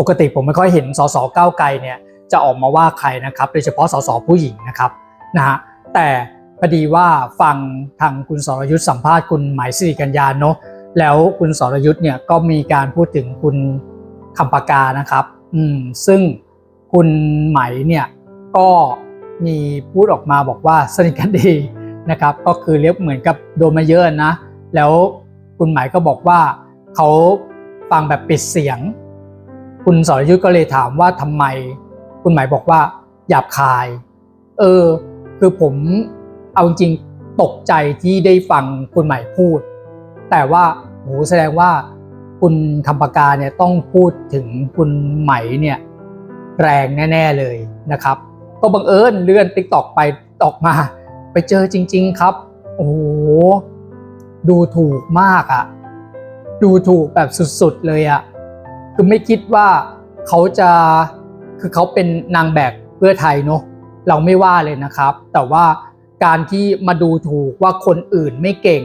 ปกติผมไม่ค่อยเห็นสสก้าวไกลเนี่ยจะออกมาว่าใครนะครับ โดยเฉพาะสสผู้หญิงนะครับนะฮะแต่พอดีว่าฟังทางคุณสรยุทธ์สัมภาษณ์คุณหมายสิริกัญญาเนาะแล้วคุณสรยุทธ์เนี่ยก็มีการพูดถึงคุณคำปากานะครับ อืมซึ่งคุณไหมเนี่ยก็มีพูดออกมาบอกว่าสนิทกันดีนะครับ ก็คือเรียกเหมือนกับโดนมาเยอะนะ แล้วคุณหมายก็บอกว่าเขาฟังแบบปิดเสียง คุณสรยุทธก็เลยถามว่าทำไม คุณหมายบอกว่าหยาบคาย เออ คือผมเอาจริงตกใจที่ได้ฟังคุณหมายพูด แต่ว่าโหแสดงว่าคุณคำปากาเนี่ยต้องพูดถึงคุณไหมเนี่ยแรงแน่ ๆเลยนะครับ ก็บังเอิญเลื่อนติ๊กตอกไปตอกมา ไปเจอจริง ๆครับ โอ้โหดูถูกมากอะ่ะดูถูกแบบสุดๆเลยอะ คือไม่คิดว่าเขาจะคือเขาเป็นนางแบบเพื่อไทยเนอะเราไม่ว่าเลยนะครับ แต่ว่าการที่มาดูถูกว่าคนอื่นไม่เก่ง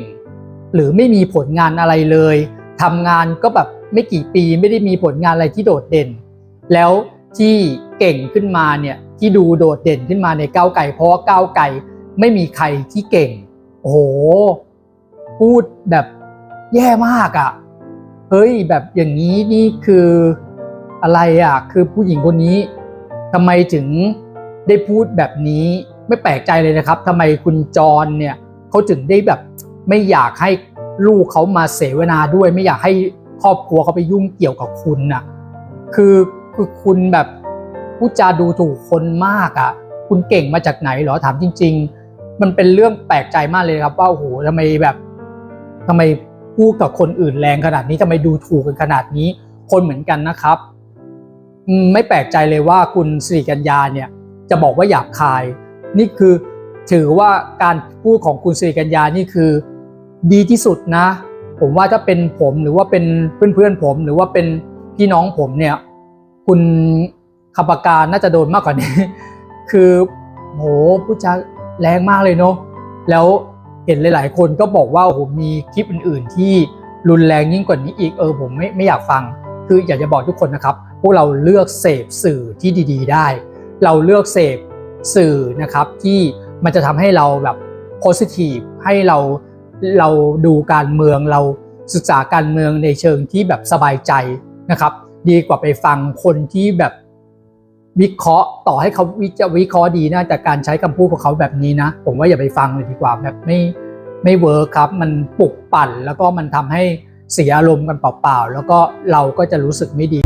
หรือไม่มีผลงานอะไรเลยทำงานก็แบบไม่กี่ปีไม่ได้มีผลงานอะไรที่โดดเด่น แล้วที่เก่งขึ้นมาเนี่ยที่ดูโดดเด่นขึ้นมาในก้าวไก่ เพราะว่าก้าวไก่ไม่มีใครที่เก่ง โอ้โห พูดแบบแย่มากอะ่ะ เฮ้ยแบบอย่างนี้นี่คืออะไรอะคือผู้หญิงคนนี้ทำไมถึงได้พูดแบบนี้ไม่แปลกใจเลยนะครับทำไมคุณจรเนี่ยเขาถึงได้แบบไม่อยากให้ลูกเขามาเสวนาด้วย ไม่อยากให้ครอบครัวเขาไปยุ่งเกี่ยวกับคุณน่ะคือคือคุณแบบพูดจาดูถูกคนมากอะ คุณเก่งมาจากไหนหรอถามจริง ๆ มันเป็นเรื่องแปลกใจมากเลยครับว่าโอ้โหทำไมแบบทำไม พูดกับคนอื่นแรงขนาดนี้ทำไมดูถูกกันขนาดนี้ คนเหมือนกันนะครับ ไม่แปลกใจเลยว่าคุณสิริกัญญาเนี่ยจะบอกว่าหยาบคาย นี่คือถือว่าการพูดของคุณสิริกัญญานี่คือ ดีที่สุดนะ ผมว่าถ้าเป็นผมหรือว่าเป็นเพื่อนๆผม หรือว่าเป็นพี่น้องผมเนี่ย คุณคำปากาน่าจะโดนมากกว่านี้ คือโหผู้จาแรงมากเลยเนาะแล้ว เห็นหลาย ๆ คนก็บอกว่าโอ้โหมีคลิปอื่น ๆ ที่รุนแรงยิ่งกว่านี้อีกเออผมไม่ไม่อยากฟัง คืออยากจะบอกทุกคนนะครับ พวกเราเลือกเสพสื่อที่ดี ๆ ได้ เราเลือกเสพสื่อนะครับที่มันจะทำให้เราแบบ positive ให้เราเราดูการเมืองเราศึกษาการเมืองในเชิงที่แบบสบายใจนะครับ ดีกว่าไปฟังคนที่แบบ วิเคราะห์ต่อให้เขาวิจะวิเคราะห์ดีนะแต่การใช้คำพูดของเขาแบบนี้นะ ผมว่าอย่าไปฟังเลยดีกว่าแบบไม่ไม่เวิร์คครับ มันปลุกปั่นแล้วก็มันทำให้เสียอารมณ์กันเปล่าๆ แล้วก็เราก็จะรู้สึกไม่ดี